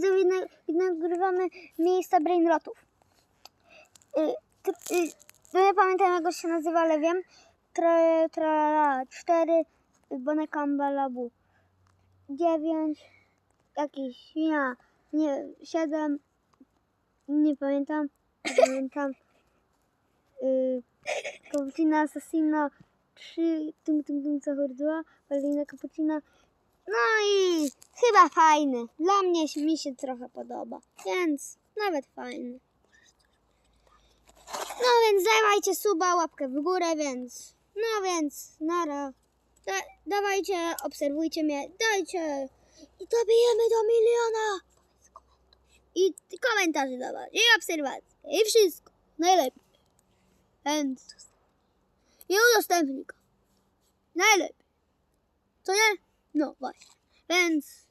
widzowie, na, nagrywamy miejsca brainrotów. Y, y, no nie pamiętam jak go się nazywa, ale wiem. Tra, tra, 4, Bonekamba Labu. 9, jakiś świnia, nie, 7, nie pamiętam, nie pamiętam. Y, Cappuccino Assassino 3, tum tum tum co chodziła, Ballerina Cappuccino. No i chyba fajny. Dla mnie mi się trochę podoba, więc nawet fajny. No więc dawajcie suba, łapkę w górę, więc no więc nara. Da, dawajcie, obserwujcie mnie, dajcie i dobijemy do miliona. I komentarze dawać, i obserwacje, i wszystko. Najlepiej. Więc i udostępnij go. Najlepiej. Co nie? No właśnie. Więc